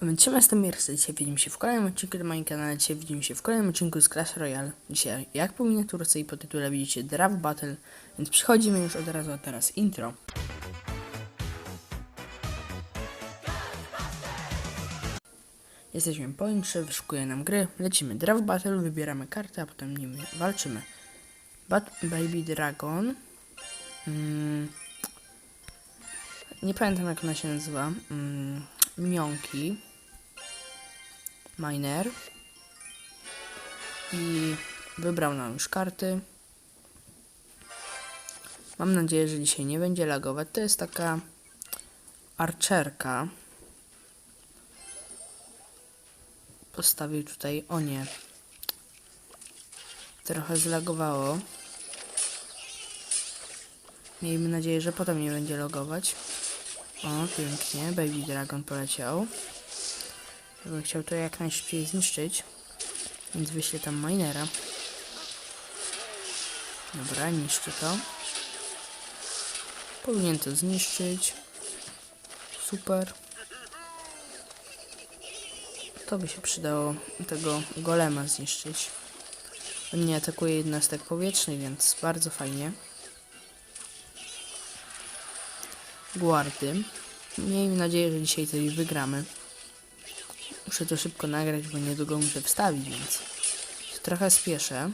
Siema, jestem. Dzisiaj widzimy się w kolejnym odcinku na moim kanale. Dzisiaj widzimy się w kolejnym odcinku z Clash Royale. Dzisiaj, jak po miniaturce i po tytule widzicie Draft Battle, więc przechodzimy już od razu, a teraz intro. Jesteśmy po intrze, wyszukuje nam gry, lecimy Draft Battle, wybieramy kartę, a potem nimi walczymy. Bat Baby Dragon. Mm. Nie pamiętam jak ona się nazywa. Mm. Minionki. Miner. I wybrał nam już karty. Mam nadzieję, że dzisiaj nie będzie lagować. To jest taka archerka. Postawił tutaj, o nie. Trochę zlagowało. Miejmy nadzieję, że potem nie będzie logować. O, pięknie. Baby Dragon poleciał. Ja bym chciał to jak najszybciej zniszczyć. Więc wyślę tam minera. Dobra, niszczy to. Powinien to zniszczyć. Super. To by się przydało tego golema zniszczyć. On nie atakuje jednostek powietrznych, więc bardzo fajnie. Guardy. Miejmy nadzieję, że dzisiaj coś wygramy. Muszę to szybko nagrać, bo niedługo muszę wstawić, więc trochę spieszę.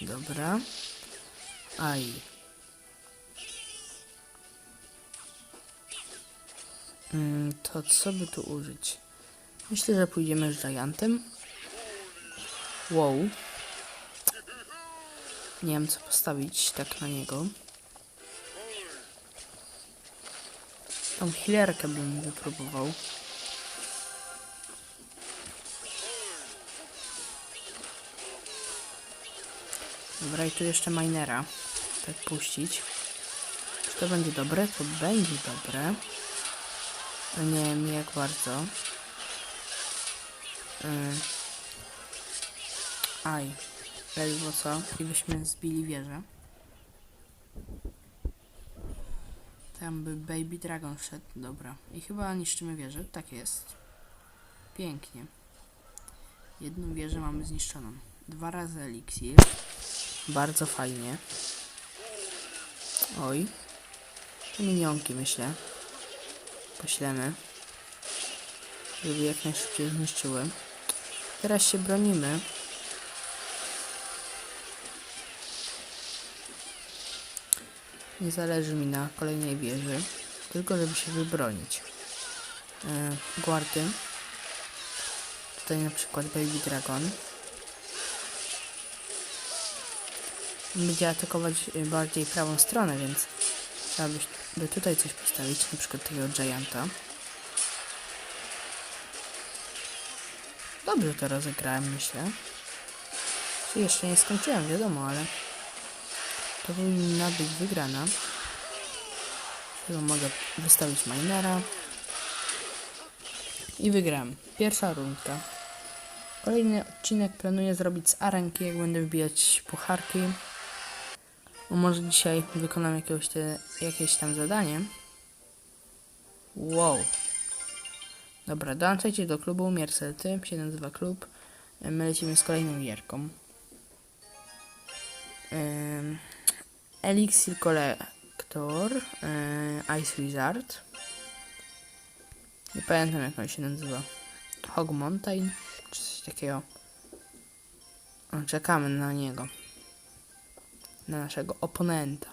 Dobra. Aj. Mm, to co by tu użyć? Myślę, że pójdziemy z Giantem. Wow. Nie wiem co postawić tak na niego. Tą healerkę bym wypróbował. Dobra, i tu jeszcze minera. Tak puścić. Czy to będzie dobre? To będzie dobre. Nie wiem jak bardzo. Yy. Aj. Ledwo co. I byśmy zbili wieżę. Tam by Baby Dragon wszedł. Dobra. I chyba niszczymy wieżę. Tak jest. Pięknie. Jedną wieżę mamy zniszczoną. Dwa razy eliksir. Bardzo fajnie. Oj. Minionki myślę. Poślemy. Żeby jak najszybciej zniszczyły. Teraz się bronimy. Nie zależy mi na kolejnej wieży, tylko żeby się wybronić. E, guardy. Tutaj na przykład Baby Dragon. Będzie atakować e, bardziej prawą stronę, więc trzeba by, tutaj coś postawić, na przykład takiego Gianta. Dobrze to rozegrałem, myślę. Jeszcze nie skończyłem, wiadomo, ale powinna być wygrana. Chyba mogę wystawić minera. I wygram. Pierwsza rundka. Kolejny odcinek planuję zrobić z arenki, jak będę wbijać pucharki. Może dzisiaj wykonam jakiegoś te, jakieś tam zadanie. Wow. Dobra, dołączajcie do klubu Miersety, się nazywa klub. My lecimy z kolejną gierką. Ym, Elixir Collector, yy, Ice Wizard. Nie pamiętam jak on się nazywa. Hog Mountain, czy coś takiego. Czekamy na niego. Na naszego oponenta.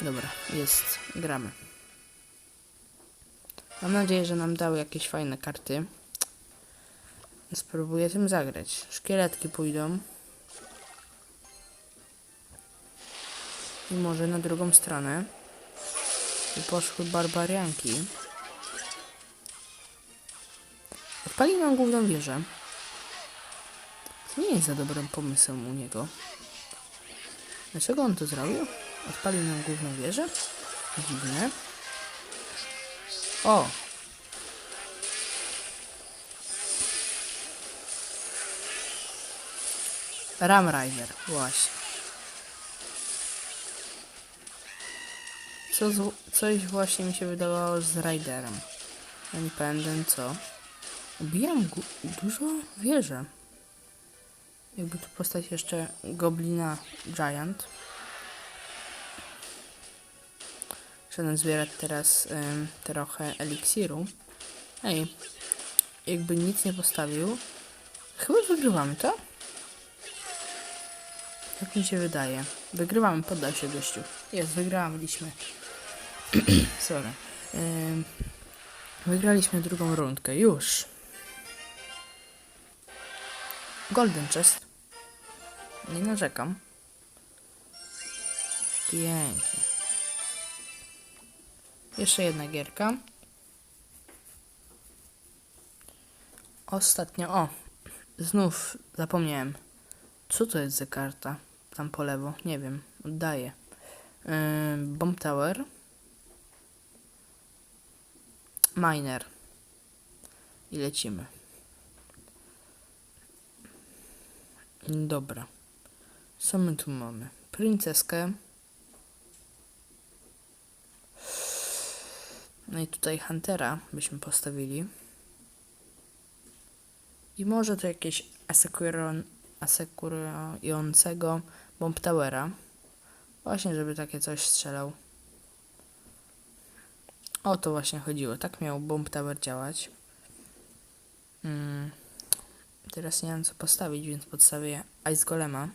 Dobra, jest. Gramy. Mam nadzieję, że nam dały jakieś fajne karty. Spróbuję tym zagrać. Szkieletki pójdą. I może na drugą stronę. I poszły barbarianki. Odpalił nam główną wieżę. To nie jest za dobrym pomysłem u niego. Dlaczego on to zrobił? Odpalił nam główną wieżę? Dziwne. O! Ram Rider, właśnie. Co z, coś właśnie mi się wydawało z Riderem. Ja nie pamiętam co. Ubijam dużo wieżę. Jakby tu postać jeszcze Goblina Giant. Trzeba zbierać teraz trochę eliksiru. Ej, jakby nic nie postawił. Chyba wygrywamy to? Jak mi się wydaje. Wygrywamy, poddał się gościu. Jest, wygraliśmy. Sorry. Wygraliśmy drugą rundkę. Już. Golden chest. Nie narzekam. Pięknie. Jeszcze jedna gierka. Ostatnio, o, znów zapomniałem. Co to jest za karta? Tam po lewo, nie wiem, oddaję. Yy, Bomb Tower. Miner. I lecimy. Dobra. Co my tu mamy? Princeskę. No i tutaj Huntera byśmy postawili. I może to jakieś asekurującego Bomb Towera. Właśnie, żeby takie coś strzelał. O to właśnie chodziło. Tak miał Bomb Tower działać. Mm. Teraz nie wiem co postawić, więc podstawię Ice Golema.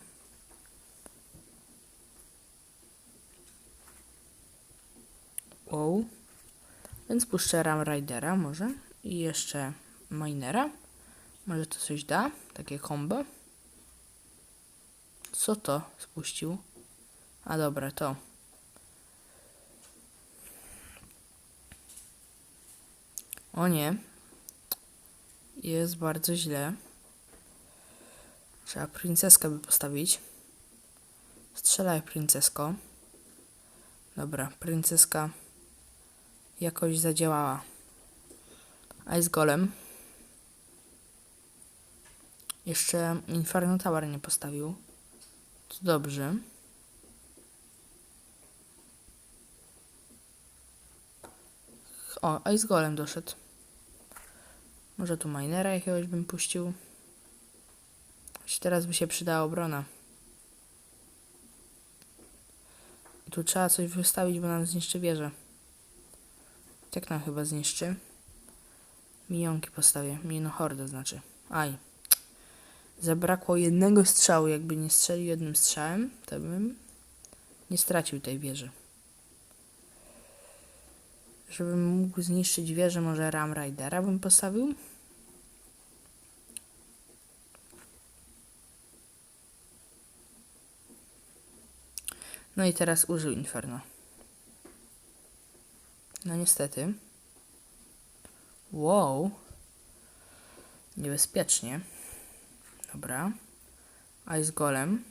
Wow. Więc puszczę Ram Ridera może. I jeszcze Minera. Może to coś da? Takie combo. Co to spuścił? A dobra, to. O nie. Jest bardzo źle. Trzeba princeskę by postawić. Strzelaj, princesko. Dobra, princeska jakoś zadziałała. Ice Golem. Jeszcze Inferno Tower nie postawił. To dobrze. O, Ice Golem doszedł. Może tu minera jakiegoś bym puścił. Choć teraz by się przydała obrona. Tu trzeba coś wystawić, bo nam zniszczy wieżę. Tak nam chyba zniszczy. Mijonki postawię. Mino hordę znaczy. Aj. Zabrakło jednego strzału. Jakby nie strzelił jednym strzałem, to bym nie stracił tej wieży. Żebym mógł zniszczyć wieżę, może Ram Ridera bym postawił. No i teraz użył Inferno. No niestety. Wow. Niebezpiecznie. Dobra. Ice Golem.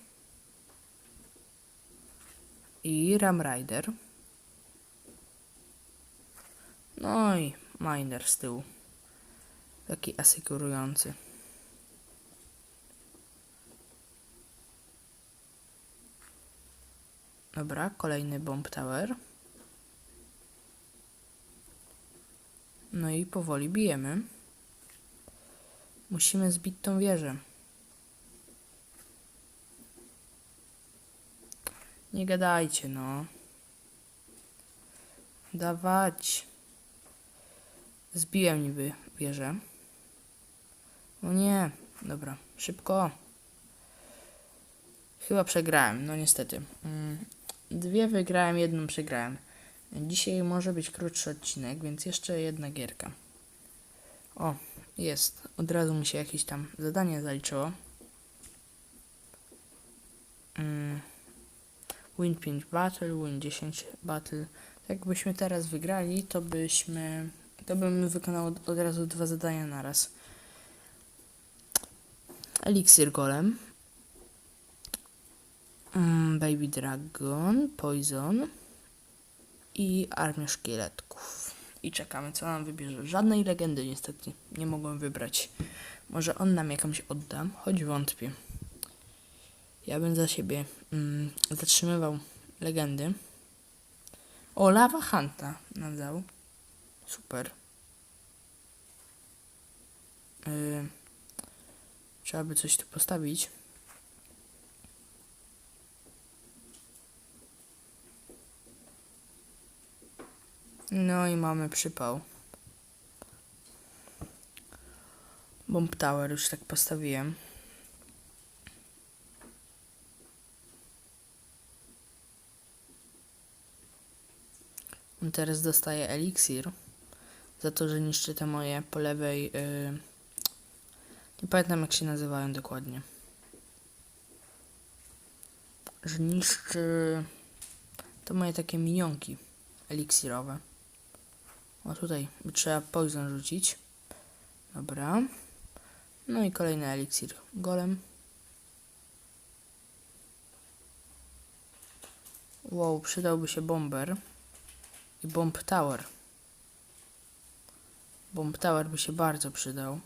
I Ram Rider. No i Miner z tyłu. Taki asekurujący. Dobra, kolejny Bomb Tower. No i powoli bijemy. Musimy zbić tą wieżę. Nie gadajcie, no. Dawać. Zbiłem niby wieżę. O nie. Dobra, szybko. Chyba przegrałem, no niestety. Mm, Dwie wygrałem, jedną przegrałem. Dzisiaj może być krótszy odcinek, więc jeszcze jedna gierka. O, jest. Od razu mi się jakieś tam zadanie zaliczyło. Mm. Win 5 battle, win 10 battle. Jakbyśmy teraz wygrali, to byśmy. To bym wykonał od, razu dwa zadania naraz. Elixir Golem. Mm, Baby Dragon, Poison i Armię Szkieletków. I czekamy, co nam wybierze. Żadnej legendy niestety nie mogłem wybrać. Może on nam jakąś odda, choć wątpię. Ja bym za siebie mm, zatrzymywał legendy. O, lawa Hanta nam dał. Super. Yy, trzeba by coś tu postawić. No i mamy przypał. Bomb Tower już tak postawiłem. On teraz dostaje eliksir za to, że niszczy te moje po lewej. Yy... Nie pamiętam jak się nazywają dokładnie. Że niszczy to moje takie minionki eliksirowe. O tutaj trzeba poison rzucić. Dobra. No i kolejny eliksir. Golem. Wow, przydałby się bomber. I bomb tower. Bomb tower by się bardzo przydał.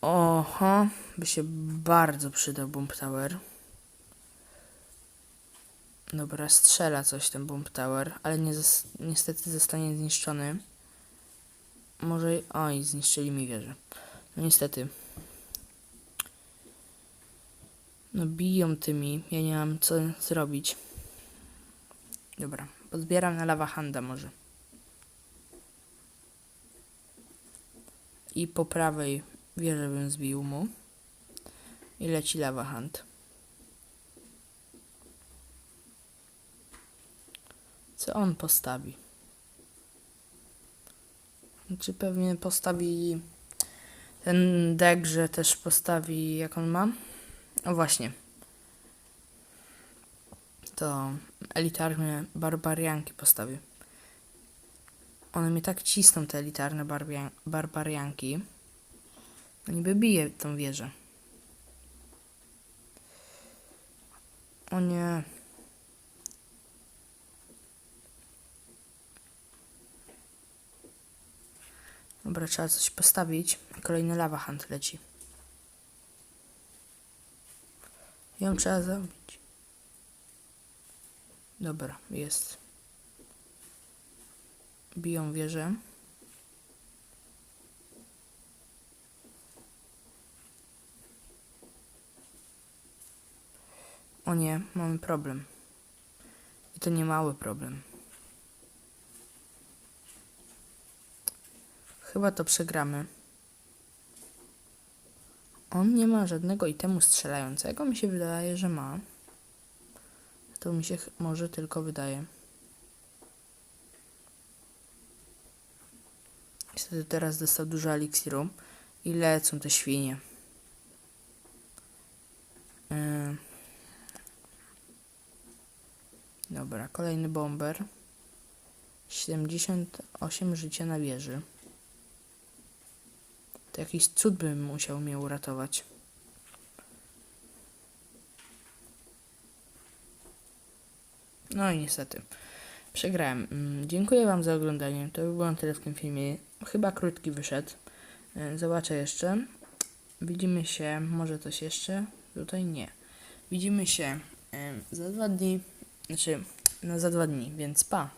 Oho, by się bardzo przydał bomb tower. Dobra, strzela coś ten bomb tower, ale nie zos- niestety zostanie zniszczony. Może... Oj, zniszczyli mi wieżę. No niestety. No biją tymi, ja nie mam co zrobić. Dobra, pozbieram na lawahanda może. I po prawej wieżę bym zbił mu. I leci lawahand. Co on postawi? Czy pewnie postawi ten deck, że też postawi jak on ma? O właśnie. To elitarne barbarianki postawi. One mnie tak cisną, te elitarne barbarianki. No niby bije tą wieżę. O nie. Dobra, trzeba coś postawić. Kolejny lawa hunt leci. Ją trzeba zabić. Dobra, jest. Biją wieżę. O nie, mamy problem. I to nie mały problem. Chyba to przegramy. On nie ma żadnego itemu strzelającego. Mi się wydaje, że ma. To mi się może tylko wydaje. Niestety teraz dostał dużo eliksiru i lecą te świnie. Yy. Dobra, kolejny bomber. 78 życia na wieży. Jakiś cud by musiał mnie uratować. No i niestety. Przegrałem. Mm, Dziękuję Wam za oglądanie. To by było na tyle w tym filmie. Chyba krótki wyszedł. E, Zobaczę jeszcze. Widzimy się. Może coś jeszcze? Tutaj nie. Widzimy się za dwa dni. Znaczy, no za dwa dni, więc pa.